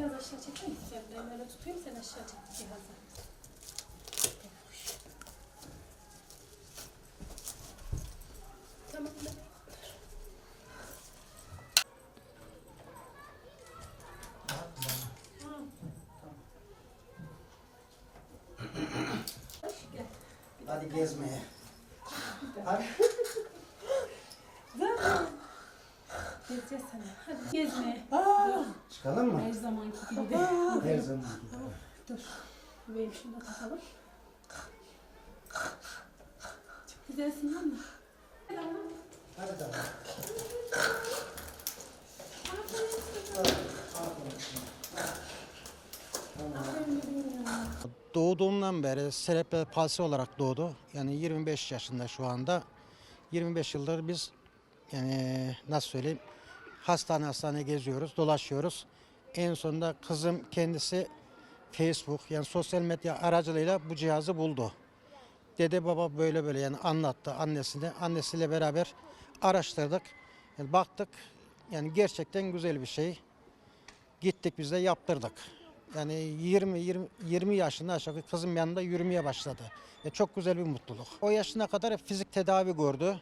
Cihaz aşağı çeker misin? Ben böyle tutayım sen aşağı çek cihazı. Tamam. Gel. Hadi gezmeye. Hadi. Gezeceğiz sana. Hadi gezmeye. Çıkalım mı? Her zamanki gibi de. Her zaman. Dur. Benim şunu da takalım. Çok güzelsin lan? Hadi tamam. Doğduğumdan beri serebral palsi olarak doğdu. Yani 25 yaşında şu anda. 25 yıldır biz yani nasıl söyleyeyim hastane hastane geziyoruz, dolaşıyoruz. En sonunda kızım kendisi Facebook yani sosyal medya aracılığıyla bu cihazı buldu. Dede baba böyle böyle yani anlattı annesine. Annesiyle beraber araştırdık. Yani baktık yani gerçekten güzel bir şey. Gittik biz de yaptırdık. Yani 20 20 20 yaşında aşağı kızım yanında yürümeye başladı. Ya çok güzel bir mutluluk. O yaşına kadar hep fizik tedavi gördü.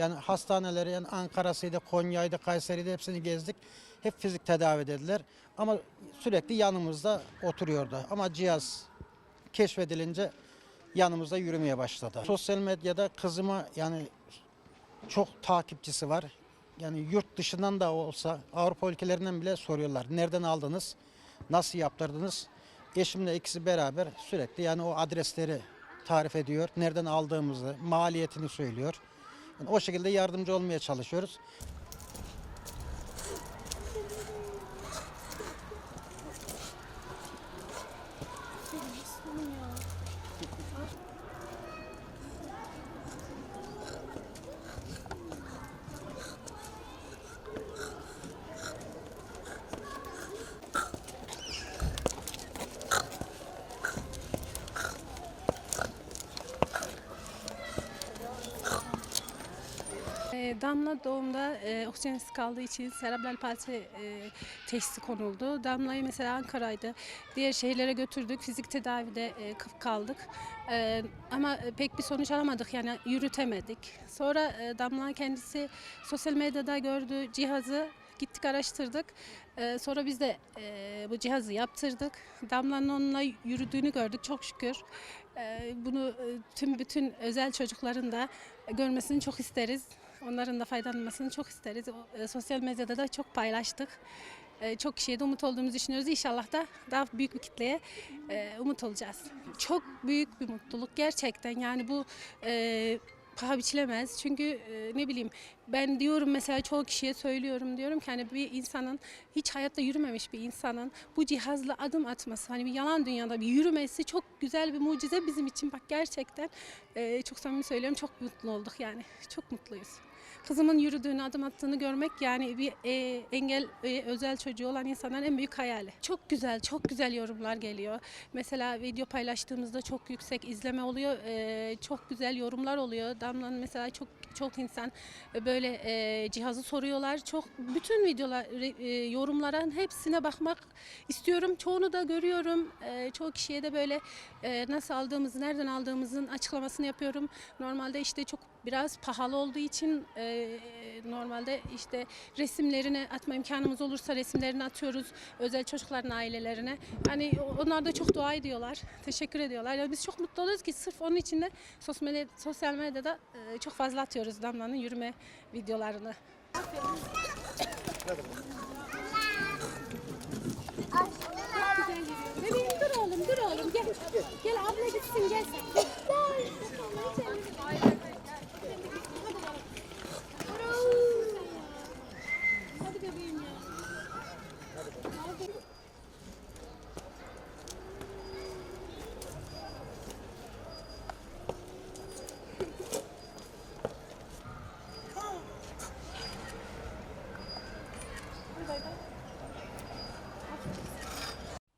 Yani hastaneleri yani Ankara'sıydı, Konya'ydı, Kayseri'de hepsini gezdik. Hep fizik tedavi dediler. Ama sürekli yanımızda oturuyordu. Ama cihaz keşfedilince yanımızda yürümeye başladı. Sosyal medyada kızıma yani çok takipçisi var. Yani yurt dışından da olsa Avrupa ülkelerinden bile soruyorlar. Nereden aldınız? Nasıl yaptırdınız? Eşimle ikisi beraber sürekli yani o adresleri tarif ediyor. Nereden aldığımızı, maliyetini söylüyor. Yani o şekilde yardımcı olmaya çalışıyoruz. Ee, Damla doğumda e, oksijensiz kaldığı için serebral palsi e, teşhisi konuldu. Damla'yı mesela Ankara'ydı. Diğer şehirlere götürdük. Fizik tedavide e, kaldık. E, ama pek bir sonuç alamadık. Yani yürütemedik. Sonra e, Damla kendisi sosyal medyada gördüğü cihazı gittik araştırdık. E, sonra biz de e, bu cihazı yaptırdık. Damla'nın onunla yürüdüğünü gördük çok şükür. E, bunu e, tüm bütün özel çocukların da görmesini çok isteriz. Onların da faydalanmasını çok isteriz. E, sosyal medyada da çok paylaştık. E, çok kişiye de umut olduğumuzu düşünüyoruz. İnşallah da daha büyük bir kitleye e, umut olacağız. Çok büyük bir mutluluk gerçekten. Yani bu e, paha biçilemez. Çünkü e, ne bileyim ben diyorum mesela çoğu kişiye söylüyorum diyorum ki hani bir insanın hiç hayatta yürümemiş bir insanın bu cihazla adım atması hani bir yalan dünyada bir yürümesi çok güzel bir mucize bizim için bak gerçekten e, çok samimi söylüyorum çok mutlu olduk yani çok mutluyuz. Kızımın yürüdüğünü, adım attığını görmek yani bir e, engel e, özel çocuğu olan insanların en büyük hayali. Çok güzel, çok güzel yorumlar geliyor. Mesela video paylaştığımızda çok yüksek izleme oluyor, e, çok güzel yorumlar oluyor. Damla'nın mesela çok çok insan e, böyle e, cihazı soruyorlar. Çok bütün videolar, e, yorumların hepsine bakmak istiyorum. Çoğunu da görüyorum. E, çoğu kişiye de böyle e, nasıl aldığımızı, nereden aldığımızın açıklamasını yapıyorum. Normalde işte çok biraz pahalı olduğu için e, normalde işte resimlerini atma imkanımız olursa resimlerini atıyoruz özel çocukların ailelerine. Hani onlar da çok dua ediyorlar, teşekkür ediyorlar. Yani biz çok mutlu oluyoruz ki sırf onun için de sosyal, medya, sosyal medyada e, çok fazla atıyoruz Damla'nın yürüme videolarını.